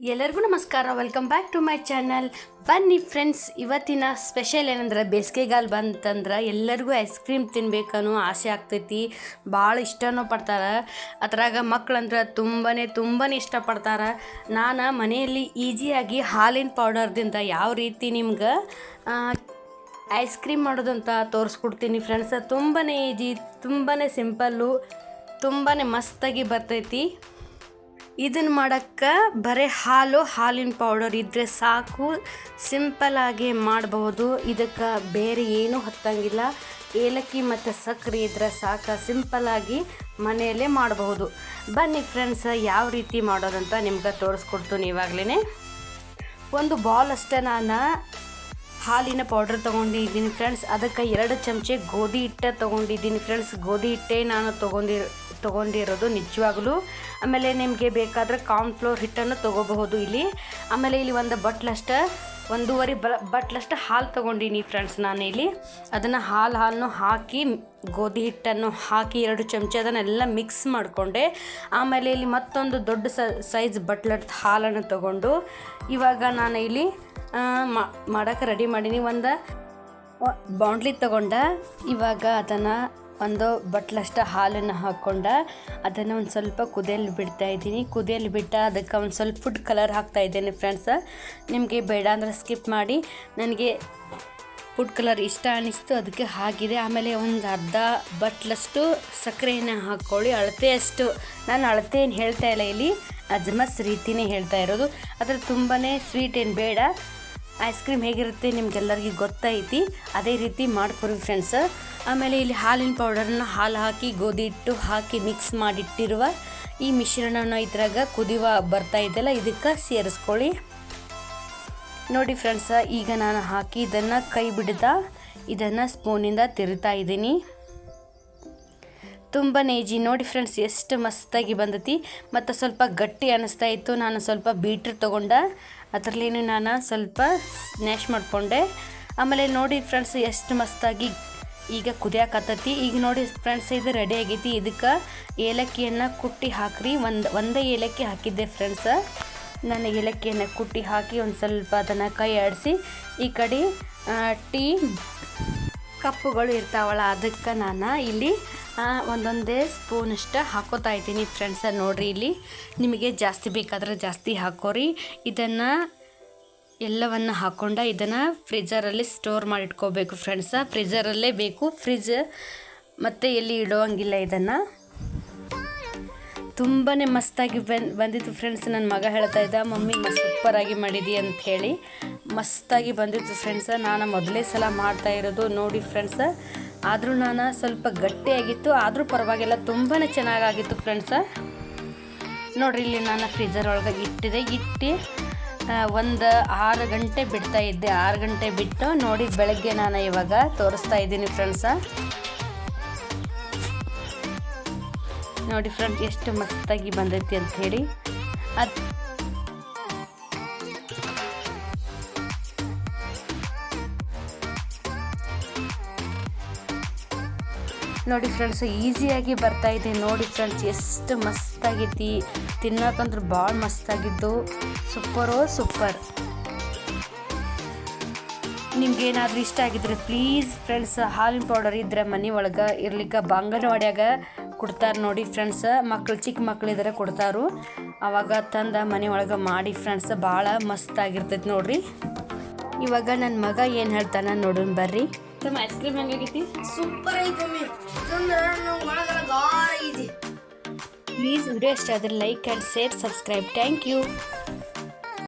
ಎಲ್ಲರಿಗೂ ನಮಸ್ಕಾರ. Welcome back to my channel ಬನ್ನಿ ಫ್ರೆಂಡ್ಸ್ ಇವತ್ತಿನ ಸ್ಪೆಷಲ್ ಏನಂದ್ರೆ ಬೇಸಿಗೆಗಾಲ ಬಂತಂದ್ರೆ ಎಲ್ಲರಿಗೂ ಐಸ್ ಕ್ರೀಮ್ ತಿನ್ಬೇಕನ್ನೋ ಆಸೆ ಆಗ್ತೈತಿ. ಭಾಳ ಇಷ್ಟನೂ ಪಡ್ತಾರೆ. ಅದ್ರಾಗ ಮಕ್ಕಳಂದ್ರೆ ತುಂಬಾ ತುಂಬಾ ಇಷ್ಟಪಡ್ತಾರೆ. ನಾನು ಮನೆಯಲ್ಲಿ ಈಸಿಯಾಗಿ ಹಾಲಿನ ಪೌಡರ್ದಿಂದ ಯಾವ ರೀತಿ ನಿಮ್ಗೆ ಐಸ್ ಕ್ರೀಮ್ ಮಾಡೋದಂತ ತೋರಿಸ್ಕೊಡ್ತೀನಿ ಫ್ರೆಂಡ್ಸ್ ತುಂಬಾ ಈಜಿ ತುಂಬಾ ಸಿಂಪಲ್ಲು ತುಂಬಾ ಮಸ್ತಾಗಿ ಬರ್ತೈತಿ. ಇದನ್ನು ಮಾಡೋಕ್ಕೆ ಬರೀ ಹಾಲು, ಹಾಲಿನ ಪೌಡರ್ ಇದ್ದರೆ ಸಾಕು ಸಿಂಪಲಾಗಿ ಮಾಡಬಹುದು. ಇದಕ್ಕೆ ಬೇರೆ ಏನೂ ಹತ್ತಂಗಿಲ್ಲ. ಏಲಕ್ಕಿ ಮತ್ತು ಸಕ್ಕರೆ ಇದ್ದರೆ ಸಾಕು ಸಿಂಪಲಾಗಿ ಮನೆಯಲ್ಲೇ ಮಾಡಬಹುದು. ಬನ್ನಿ ಫ್ರೆಂಡ್ಸ್ ಯಾವ ರೀತಿ ಮಾಡೋದಂತ ನಿಮ್ಗೆ ತೋರಿಸ್ಕೊಡ್ತೀನಿ ಇವಾಗಲೇ ಒಂದು ಬಾಲ್ ಅಷ್ಟೇ ನಾನು ಹಾಲಿನ ಪೌಡ್ರ್ ತೊಗೊಂಡಿದ್ದೀನಿ ಫ್ರೆಂಡ್ಸ್ ಅದಕ್ಕೆ ಎರಡು ಚಮಚೆ ಗೋಧಿ ಹಿಟ್ಟೆ ತೊಗೊಂಡಿದ್ದೀನಿ ಫ್ರೆಂಡ್ಸ್ ಗೋಧಿ ಹಿಟ್ಟೆ ನಾನು ತೊಗೊಂಡಿ ತೊಗೊಂಡಿರೋದು ನಿಜವಾಗ್ಲೂ. ಆಮೇಲೆ ನಿಮಗೆ ಬೇಕಾದರೆ ಕಾರ್ನ್ಫ್ಲೋರ್ ಹಿಟ್ಟನ್ನು ತೊಗೋಬಹುದು ಇಲ್ಲಿ. ಆಮೇಲೆ ಇಲ್ಲಿ ಒಂದು ಬಟ್ಲಷ್ಟ, ಒಂದೂವರೆ ಬ, ಬಟ್ಲಷ್ಟು ಹಾಲು ತೊಗೊಂಡಿನಿ ಫ್ರೆಂಡ್ಸ್ ನಾನು ಇಲ್ಲಿ. ಅದನ್ನು ಹಾಲು ಹಾಲನ್ನು ಹಾಕಿ, ಗೋಧಿ ಹಿಟ್ಟನ್ನು ಹಾಕಿ ಎರಡು ಚಮಚ ಅದನ್ನೆಲ್ಲ ಮಿಕ್ಸ್ ಮಾಡಿಕೊಂಡೆ. ಆಮೇಲೆ ಇಲ್ಲಿ ಮತ್ತೊಂದು ದೊಡ್ಡ ಸೈಜ್ ಬಟ್ಲರ್ ಹಾಲನ್ನು ತೊಗೊಂಡು ಇವಾಗ ನಾನು ಇಲ್ಲಿ ಮಾಡೋಕ್ಕೆ ರೆಡಿ ಮಾಡೀನಿ. ಒಂದು ಬಾಂಡ್ಲಿ ತಗೊಂಡ. ಇವಾಗ ಅದನ್ನು ಒಂದು ಬಟ್ಲಷ್ಟು ಹಾಲನ್ನು ಹಾಕ್ಕೊಂಡ ಅದನ್ನು ಒಂದು ಸ್ವಲ್ಪ ಕುದಿಯಲ್ಲಿ ಬಿಡ್ತಾ ಇದ್ದೀನಿ. ಕುದಿಯಲ್ಲಿ ಬಿಟ್ಟ ಅದಕ್ಕೆ ಒಂದು ಸ್ವಲ್ಪ ಫುಡ್ ಕಲರ್ ಹಾಕ್ತಾ ಇದ್ದೇನೆ ಫ್ರೆಂಡ್ಸ್ ನಿಮಗೆ ಬೇಡ ಅಂದರೆ ಸ್ಕಿಪ್ ಮಾಡಿ. ನನಗೆ ಫುಡ್ ಕಲರ್ ಇಷ್ಟ ಅನ್ನಿಸ್ತು ಅದಕ್ಕೆ ಹಾಕಿದೆ ಆಮೇಲೆ ಒಂದು ಅರ್ಧ ಬಟ್ಲಷ್ಟು ಸಕ್ಕರೆಯನ್ನು ಹಾಕ್ಕೊಳ್ಳಿ ಅಳತೆಯಷ್ಟು ನಾನು ಅಳತೆ ಏನು ಹೇಳ್ತಾ ಇಲ್ಲ ಇಲ್ಲಿ. ಅಜ್ಮಸ್ ರೀತಿನೇ ಹೇಳ್ತಾ ಇರೋದು. ಆದರೆ ತುಂಬಾ ಸ್ವೀಟ್ ಏನು ಬೇಡ. ಐಸ್ ಕ್ರೀಮ್ ಹೇಗಿರುತ್ತೆ ನಿಮ್ಗೆಲ್ಲರಿಗೂ ಗೊತ್ತೈತಿ. ಅದೇ ರೀತಿ ಮಾಡ್ಕೊಡಿ ಫ್ರೆಂಡ್ಸ್ ಆಮೇಲೆ ಇಲ್ಲಿ ಹಾಲಿನ ಪೌಡರನ್ನ ಹಾಲು ಹಾಕಿ, ಗೋಧಿ ಹಿಟ್ಟು ಹಾಕಿ ಮಿಕ್ಸ್ ಮಾಡಿಟ್ಟಿರುವ ಈ ಮಿಶ್ರಣನ ಇದ್ರಾಗ ಕುದಿಯುವ ಬರ್ತಾ ಇದೆಯಲ್ಲ, ಇದಕ್ಕೆ ಸೇರಿಸ್ಕೊಳ್ಳಿ. ನೋಡಿ ಫ್ರೆಂಡ್ಸ ಈಗ ನಾನು ಹಾಕಿ ಇದನ್ನು ಕೈ ಬಿಡ್ದ, ಇದನ್ನು ಸ್ಪೂನಿಂದ ತಿರುತ್ತಾ ಇದ್ದೀನಿ. ತುಂಬ ಈಜಿ ನೋಡಿ ಫ್ರೆಂಡ್ಸ್ ಎಷ್ಟು ಮಸ್ತಾಗಿ ಬಂದತಿ. ಮತ್ತು ಸ್ವಲ್ಪ ಗಟ್ಟಿ ಅನ್ನಿಸ್ತಾ ಇತ್ತು. ನಾನು ಸ್ವಲ್ಪ ಬೀಟ್ರ್ ತೊಗೊಂಡ. ಅದರಲ್ಲೇನು ನಾನು ಸ್ವಲ್ಪ ಸ್ನ್ಯಾಶ್ ಮಾಡಿಕೊಂಡೆ. ಆಮೇಲೆ ನೋಡಿ ಫ್ರೆಂಡ್ಸ್ ಎಷ್ಟು ಮಸ್ತಾಗಿ ಈಗ ಕುದಿಯಾಕತ್ತತಿ. ಈಗ ನೋಡಿ ಫ್ರೆಂಡ್ಸ್ ಇದು ರೆಡಿ ಆಗೈತಿ. ಇದಕ್ಕೆ ಏಲಕ್ಕಿಯನ್ನು ಕುಟ್ಟಿ ಹಾಕ್ರಿ. ಒಂದು, ಒಂದೇ ಏಲಕ್ಕಿ ಹಾಕಿದ್ದೆ ಫ್ರೆಂಡ್ಸ್ ನಾನು ಏಲಕ್ಕಿಯನ್ನು ಕುಟ್ಟಿ ಹಾಕಿ ಒಂದು ಸ್ವಲ್ಪ ಅದನ್ನು ಕೈ ಆಡಿಸಿ ಈ ಕಡೆ ಟೀ ಕಪ್ಪುಗಳು ಇರ್ತಾವಲ್ಲ, ಅದಕ್ಕೆ ನಾನು ಇಲ್ಲಿ ಒಂದೊಂದೇ ಸ್ಪೂನಷ್ಟು ಹಾಕೋತಾ ಇದ್ದೀನಿ ಫ್ರೆಂಡ್ಸ ನೋಡಿರಿ ಇಲ್ಲಿ. ನಿಮಗೆ ಜಾಸ್ತಿ ಬೇಕಾದರೆ ಜಾಸ್ತಿ ಹಾಕೋರಿ. ಇದನ್ನು ಎಲ್ಲವನ್ನು ಹಾಕ್ಕೊಂಡ ಇದನ್ನು ಫ್ರಿಜರಲ್ಲಿ ಸ್ಟೋರ್ ಮಾಡಿಟ್ಕೋಬೇಕು ಫ್ರೆಂಡ್ಸ ಫ್ರಿಜರಲ್ಲೇ ಬೇಕು. ಫ್ರಿಜ್ ಮತ್ತು ಎಲ್ಲಿ ಇಡೋಂಗಿಲ್ಲ ಇದನ್ನು. ತುಂಬಾ ಮಸ್ತಾಗಿ ಬಂದು, ಬಂದಿತ್ತು ಫ್ರೆಂಡ್ಸ್ ನನ್ನ ಮಗ ಹೇಳ್ತಾ ಇದ್ದ, ಮಮ್ಮಿ ಸೂಪರಾಗಿ ಮಾಡಿದಿ ಅಂತ ಹೇಳಿ. ಮಸ್ತಾಗಿ ಬಂದಿತ್ತು ಫ್ರೆಂಡ್ಸ ನಾನು ಮೊದಲೇ ಸಲ ಮಾಡ್ತಾ ಇರೋದು ನೋಡಿ ಫ್ರೆಂಡ್ಸ ಆದರೂ ನಾನು ಸ್ವಲ್ಪ ಗಟ್ಟಿಯಾಗಿತ್ತು. ಆದರೂ ಪರವಾಗಿಲ್ಲ ತುಂಬಾ ಚೆನ್ನಾಗಾಗಿತ್ತು ಫ್ರೆಂಡ್ಸ ನೋಡ್ರಿ, ಇಲ್ಲಿ ನಾನು ಫ್ರೀಜರ್ ಒಳಗೆ ಇಟ್ಟಿದೆ. ಇಟ್ಟು ಒಂದು ಆರು ಗಂಟೆ ಬಿಡ್ತಾ ಇದ್ದೆ. ಆರು ಗಂಟೆ ಬಿಟ್ಟು ನೋಡಿ ಬೆಳಗ್ಗೆ ನಾನು ಇವಾಗ ತೋರಿಸ್ತಾ ಇದ್ದೀನಿ ಫ್ರೆಂಡ್ಸ ನೋಡಿ ಫ್ರೆಂಡ್ ಎಷ್ಟು ಮಸ್ತಾಗಿ ಬಂದೈತಿ ಅಂತ ಹೇಳಿ. ಅದು ನೋಡಿ ಫ್ರೆಂಡ್ಸ್ ಈಸಿಯಾಗಿ ಬರ್ತಾ ಇದೆ. ನೋಡಿ ಫ್ರೆಂಡ್ಸ್ ಎಷ್ಟು ಮಸ್ತಾಗೈತಿ ತಿನ್ನೋಕಂದ್ರೆ ಭಾಳ ಮಸ್ತಾಗಿದ್ದು ಸೂಪರೋ ಸೂಪರ್ ನಿಮ್ಗೇನಾದರೂ ಇಷ್ಟ ಆಗಿದ್ರೆ ಪ್ಲೀಸ್ ಫ್ರೆಂಡ್ಸ್ ಹಾಲಿನ ಪೌಡರ್ ಇದ್ರೆ ಮನೆ ಒಳಗೆ ಇರ್ಲಿಕ್ಕೆ ಬಂಗನವಾಡಿಯಾಗ ಕೊಡ್ತಾರೆ ನೋಡಿ ಫ್ರೆಂಡ್ಸ್ ಮಕ್ಳು ಚಿಕ್ಕ ಮಕ್ಕಳಿದ್ರೆ ಕೊಡ್ತಾರು. ಅವಾಗ ತಂದ ಮನೆ ಒಳಗೆ ಮಾಡಿ ಫ್ರೆಂಡ್ಸ್ ಭಾಳ ಮಸ್ತಾಗಿರ್ತೈತೆ ನೋಡ್ರಿ. ಇವಾಗ ನನ್ನ ಮಗ ಏನು ಹೇಳ್ತಾನೆ ನೋಡೋಣ ಬರ್ರಿ. ಐಸ್ ಕ್ರೀಮ್ ಹೆಂಗಾಗೈತಿ? ಸೂಪರ್ ಐತೆ. ವಿಡಿಯೋ ಇಷ್ಟ ಆದರೆ like and share subscribe thank you